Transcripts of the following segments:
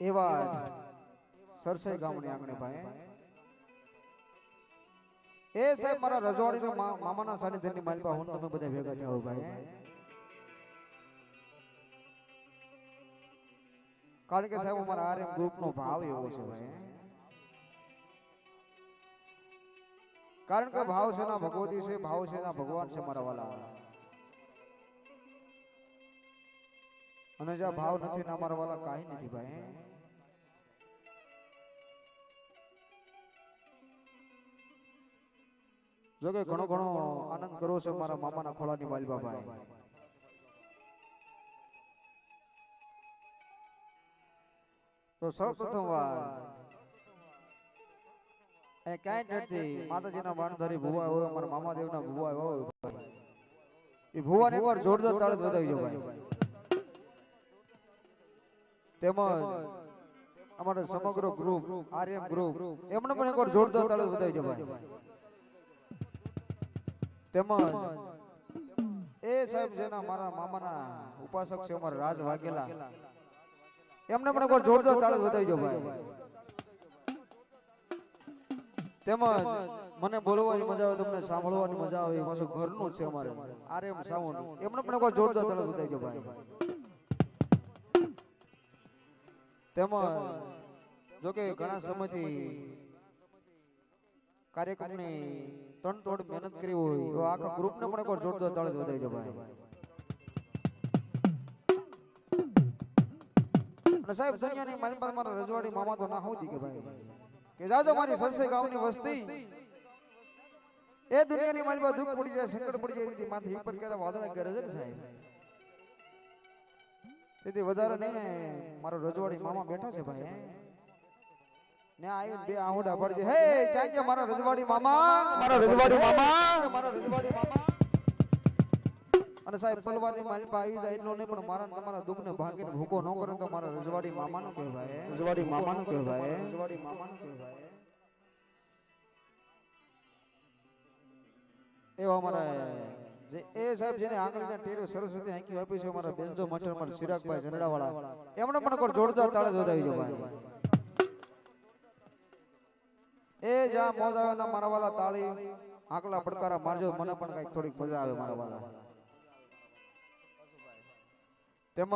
એવા સરસાઈ ગામની એ સાહેબ મારા રજવાડી મામાના સાનિધ્યની તમે બધા ભેગા થાઓ ભાઈ. કારણ કે સાહેબ અમારા આરએમ ગ્રુપનો ભાવ એવો છે કારણ કે ભાવ છે ના ભગવતી છે, ભાવ છે ના ભગવાન છે મારા વાલા. અને જ્યાં ભાવ નથી ના મારા વાલા કાંઈ નથી ભાઈ. જો કે ઘણો ઘણો આનંદ કરો છે મારા મામાના ખોળાની વાલબા ભાઈ. તો સૌપ્રથમ વાર એ કાંઈ નથી. માતાજીના બાણધારી ભુવા હોય અમારા મામાદેવના ભુવા હોય. એ ભુવાને એકવાર જોરદાર તાળે વધાવી દો ભાઈ. તેમજ અમારો સમગ્ર ગ્રુપ આર્યમ ગ્રુપ એમને પણ એકવાર જોરદાર તાળે વધાવી દો ભાઈ તેમજ એ સાહેબ જેના મારા મામાના ઉપાસક છે અમારા રાજ વાઘેલા. એમને પણ એકવાર જોરદાર તાળે વધાવી દો ભાઈ તેમજ મને બોલવાની મજા આવે તમને સાંભળવાની મજા આવે પાછું ઘરનું છે અમારે. આરએમ સાઉન્ડ એમને પણ એકવાર જોરદાર તાળે વધાવી દો ભાઈ તેમજ જો કે ઘણા સમયથી કાર્યક્રમની ત્રણ તોડ મહેનત કરી હોય. તો આખા ગ્રુપને પણ એકવાર જોરદાર તાળે ભાઈ સાહેબ સૈયાની મારી પાસે મારા રજવાડી મામા તો ના હોતી કે ભાઈ? કે જાજો મારી સરસે ગામની વસ્તી. એ દુનિયાની મારી પાસે દુઃખ પડી જાય સંકટ પડી જાય એવી માથે વિપત કરે વાદળા કરે છે ને સાહેબ? તેથી વધારે નહીં મારો રજવાડી મામા બેઠો છે ભાઈ. ને આવી બે આહુડા પડજે હે ક્યાં ગયા મારા રજવાડી મામા? મારા રજવાડી મામા? મારા રજવાડી મામા? અને સાહેબ સલવાની માલિપા આવી જાય એટલો નહીં પણ મારા તમારા દુઃખને ભાગીને ભૂકો ન કરે તો મારા રજવાડી મામાનો કહેવાય. રજવાડી મામાનો કહેવાય. રજવાડી મામાનો કહેવાય. એવા અમારા જે એ સાહેબ જેને આંગળીના ટેરે સરસ્વતી આંકી આપી છે અમારા બેનજો મચર મારા ચિરાગભાઈ જનડાવાળા એમણે પણ કોઈ જોરદાર તાળે જોડાવી જો ભાઈ. એ જા મોજ આવે ના મારા વાલા તાળી આંકલા પડકારા મારજો મને પણ કંઈક થોડીક મજા આવે મારા વાલા તેમજ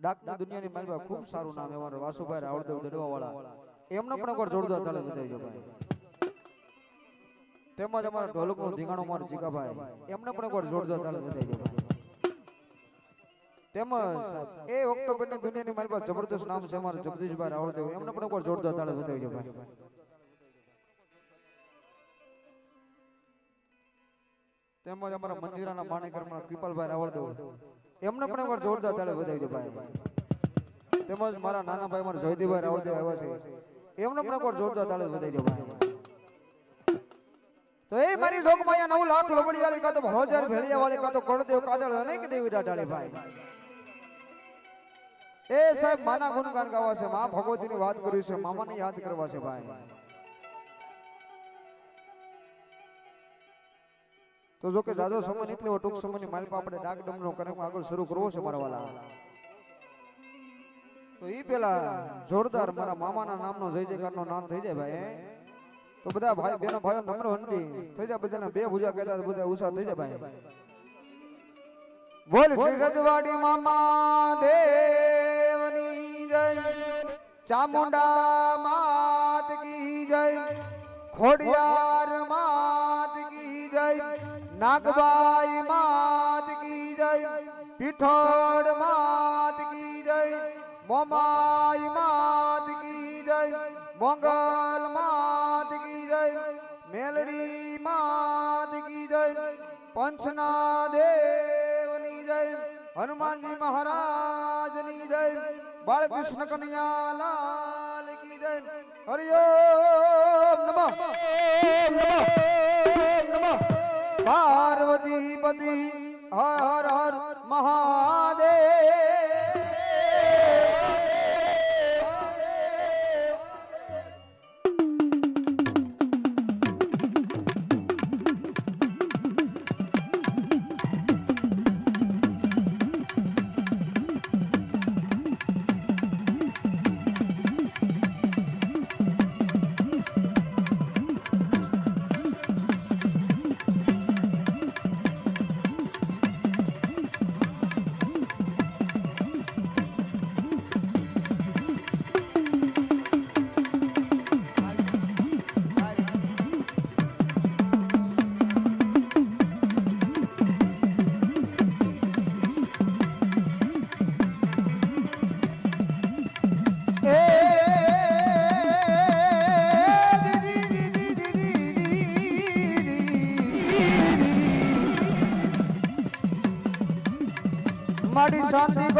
ડાકની દુનિયાની માલમાં ખૂબ સારું નામ એવાનું વાસુભાઈ રાવળદેવ દડવા વાળા એમને પણ એકવાર જોરદાર તાળે જોડાવી જો ભાઈ. તેમજ અમારા ઢોલકનો ધીંગાણું મારું જીગાભાઈ. એમને પણ એકવાર જોરદાર તાળી વધાવી દો તેમજ એ ઓક્ટોબરની દુનિયાની મારી પાસે જબરદસ્ત નામ છે અમારા જગદીશભાઈ રાવળદેવ. એમને પણ એકવાર જોરદાર તાળે વધાવી દો ભાઈ. તેમજ અમારા મંદિરાના માણેકરમાં કૃપાલભાઈ રાવળદેવ. એમને પણ એકવાર જોરદાર તાળી વધાવી દો ભાઈ. તેમજ મારા નાના ભાઈ મારા જયદીભાઈ રાવળદેવ આવ્યા છે. એમને પણ એકવાર જોરદાર તાળે વધાવી દો ભાઈ. તો એ મારી લોકમાયા નવ લાખ લોબડી વાળી કાતો હજાર ભેળિયા વાળી કાતો કાડળ કાદળ અનેક દેવી ડાળી ભાઈ. એ સાહેબ માના ગુણગાન ગાવા છે મા ભગવતીની વાત કરી છે મામાને યાદ કરવા છે ભાઈ. તો જો કે જાજો સમય નીકળ્યો ટૂંક સમયની મારી પાસે આપણે ડાક ડમનો કાર્યક્રમ આગળ શરૂ કરવો છે મારા વાલા. તો એ પેલા જોરદાર મારા મામાના નામનો જય જયકારનો નામ થઈ જાય ભાઈ તો બધા ભાઈ બેનો ભાઈઓ નમ્ર હંતી થઈ જાય બધાને બે ભુજા કહેતા બધા ઉષા થઈ જાય ભાઈ. બોલ શ્રી ગજવાડી મામા દેવની જય. ચામુંડા માત કી જય. ખોડિયાર માત કી જય. નાગબાઈ માત કી જય. પીઠોડ માત કી જય. મોમાઈ માત કી જય. મોગલ માત મેલડી માત કી જય પંચના દેવની જય, હનુમાનજી મહારાજની જય, બાળકૃષ્ણ કનૈયા લાલ કી જય. હરિઓમ નમઃ. નમઃ. નમઃ. પાર્વતી પતિ હર હર મહાદેવ.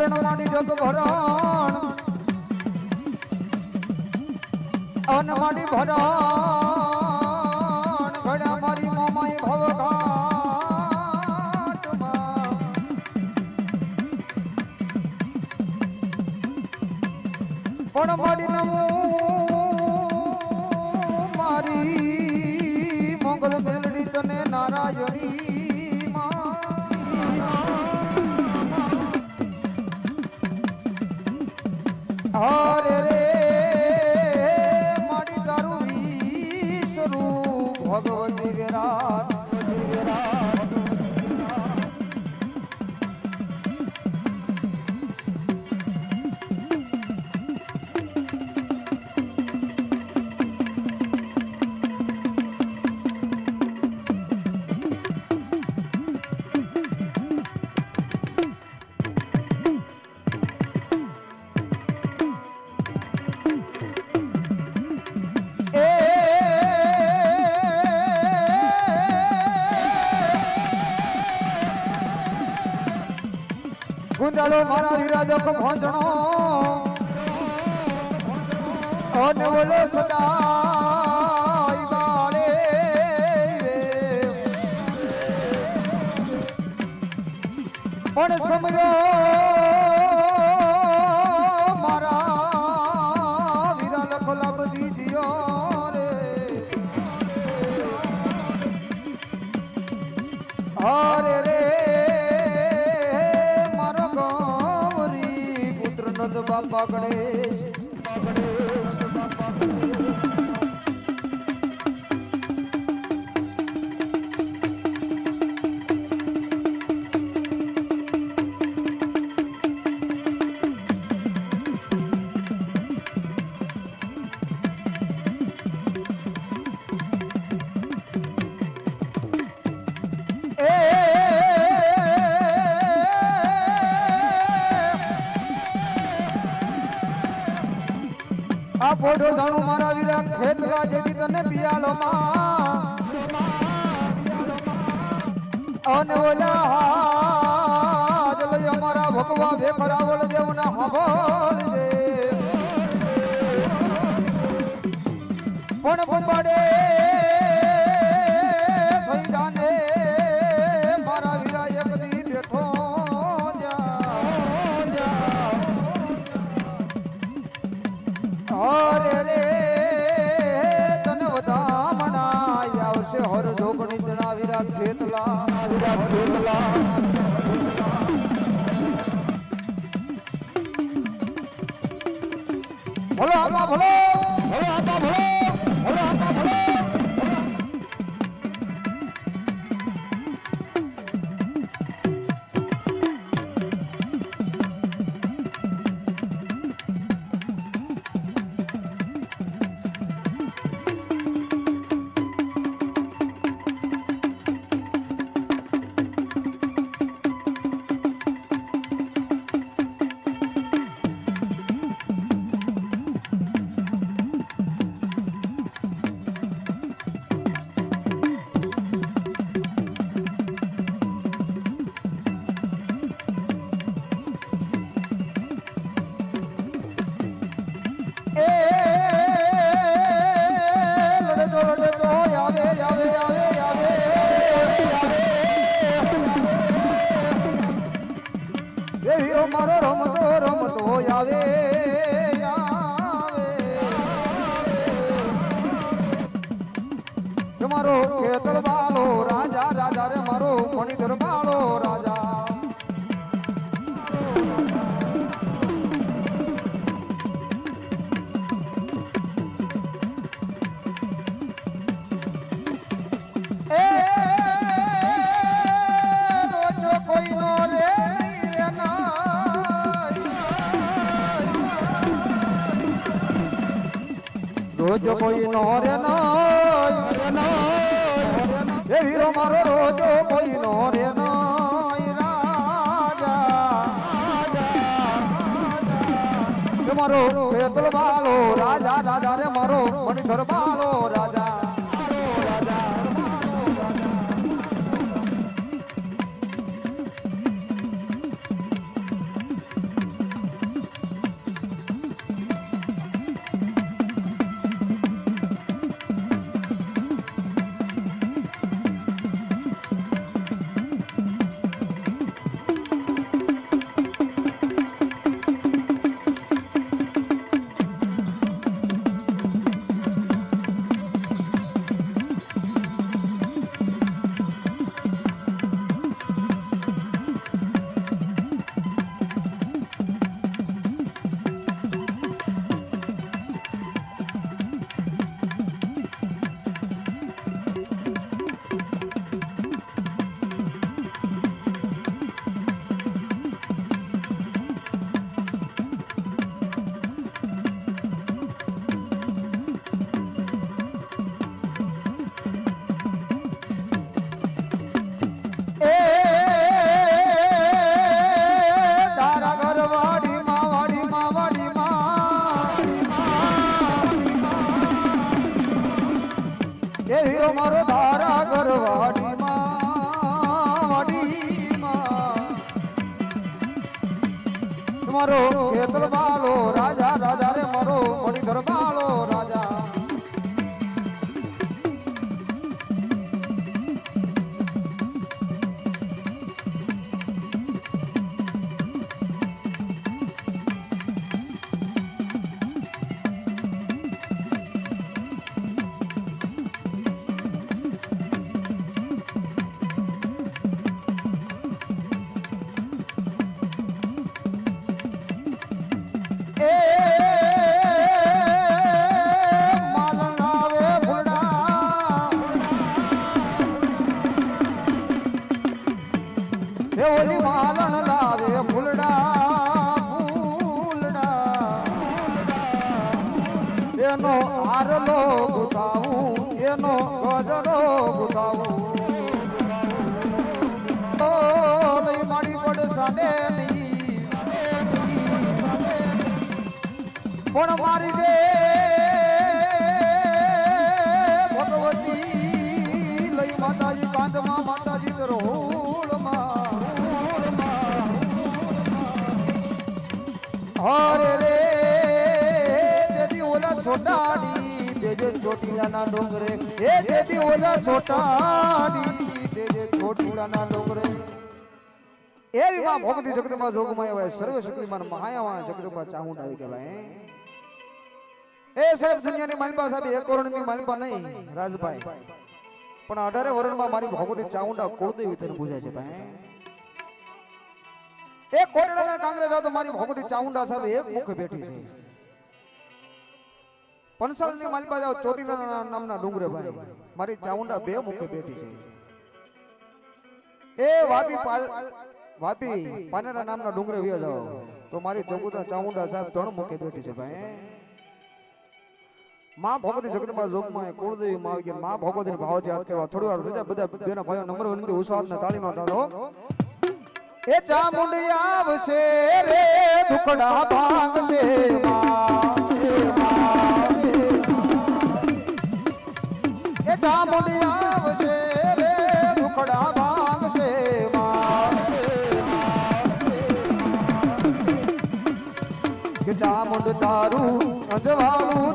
કરણ માંડી જોગ ભરણ. અન માંડી ભરણ. ઘડા મારી મોમાઈ ભવ પણ માડી નમું ભગવતી વિરાટ ગુંદાળો મારા વિરાજો પહોંચણો અને બોલો સદાય પણ સમજો નંદ બાપા ગણેશ ગણેશ. અને ઓલા હાજ લઈ અમારા ભગવા વેફરાવળ દેવના હવળ દે પણ પંપાડે ખેતર બાલો રાજા રાજા રે મારો મણિધર બાલો રાજા રોજો કોઈનો રે નહીં રે નાય. મારો ખેતલ વાળો રાજા રાજા રે મારો મણિધર વાળો રાજા એનો ગજરો ગુતાવું ઓ લઈ માડી પડસાને નહીં. પણ મારી જે ચોટીલાના ડોંગરે. એ દેદી ઓલા છોટાડી દેજે ચોટીલાના ડોંગરે. એવી માં ભોગતી જગતમાં જોગમાય હોય સર્વ શક્તિમાન મહાયાવા જગતમાં ચાહુંડ આવી કહેવાય એ સાહેબ દુનિયાની માલિપા સાહેબ, એક કરોડની માલિપા નહીં, રાજભાઈ. પણ અઢારે વરણમાં મારી ભગવતી ચાઉંડા કુળદેવી થઈને પૂજાય છે, ભાઈ એક કોટડાના કાંગ્રેસ તો મારી ભગવતી ચાઉંડા સાહેબ એક મુખ બેઠી છે. પંસાળની માલિપા જાવ ચોટીલા નામના ડુંગરે ભાઈ. મારી ચાઉંડા બે મુખે બેઠી છે. એ વાપી પાલ વાપી પાનેરા નામના ડુંગરે વ્યો જાઓ. તો મારી ચૌકુતા ચાઉંડા સાહેબ ત્રણ મુખે બેઠી છે ભાઈ. માં ભગવતી જગતમાં જોગમાં કુળદેવી માં આવી ગયા માં ભગવતી ભાવ યાદ કરવા થોડી વાર થઈ બધા બેના ભાઈઓ નંબર વિનંતી ઉત્સાહ ને તાળી નો તાળો. એ ચામુંડી આવશે રે દુખડા ભાંગશે માં. ચામુંડી આવશે રે દુખડા ભાંગશે કે ચામુંડ તારું અંજવાળું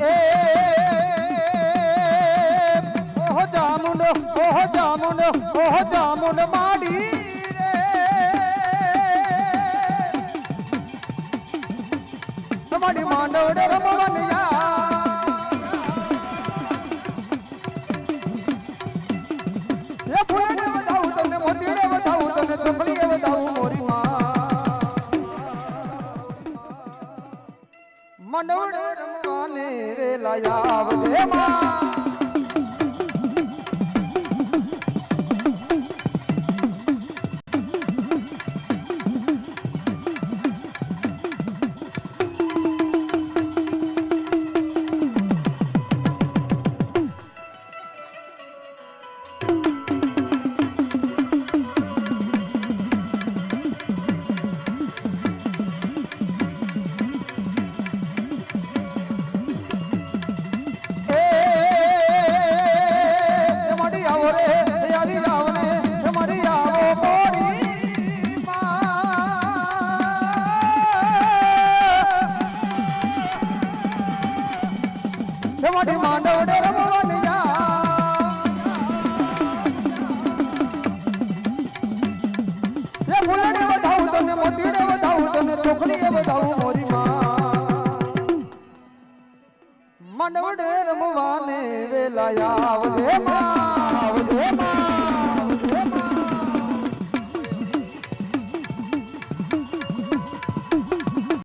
ઓહ જામુંડ ઓહ જામુંડ ઓહ જામુંડ માડી રે તમારી માંડવડે રમવન એ ફૂલને વધાવું તમને મોતીડે વધાવું તમને આવજે માં